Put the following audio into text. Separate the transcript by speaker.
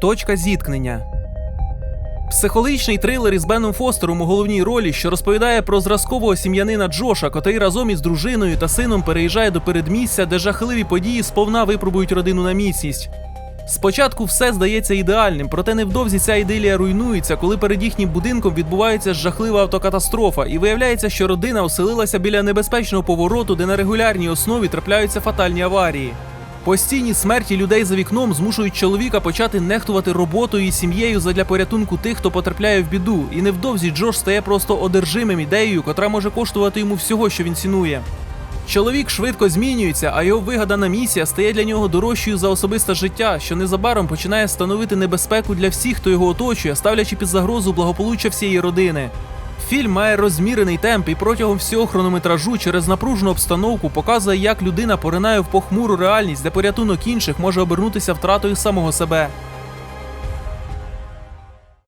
Speaker 1: Точка зіткнення. Психологічний трилер із Беном Фостером у головній ролі, що розповідає про зразкового сім'янина Джоша, котрий разом із дружиною та сином переїжджає до передмістя, де жахливі події сповна випробують родину на міцність. Спочатку все здається ідеальним, проте невдовзі ця ідилія руйнується, коли перед їхнім будинком відбувається жахлива автокатастрофа, і виявляється, що родина оселилася біля небезпечного повороту, де на регулярній основі трапляються фатальні аварії. Постійні смерті людей за вікном змушують чоловіка почати нехтувати роботою і сім'єю задля порятунку тих, хто потрапляє в біду, і невдовзі Джош стає просто одержимим ідеєю, котра може коштувати йому всього, що він цінує. Чоловік швидко змінюється, а його вигадана місія стає для нього дорожчою за особисте життя, що незабаром починає становити небезпеку для всіх, хто його оточує, ставлячи під загрозу благополуччя всієї родини. Фільм має розмірений темп і протягом всього хронометражу через напружену обстановку показує, як людина поринає в похмуру реальність, де порятунок інших може обернутися втратою самого себе.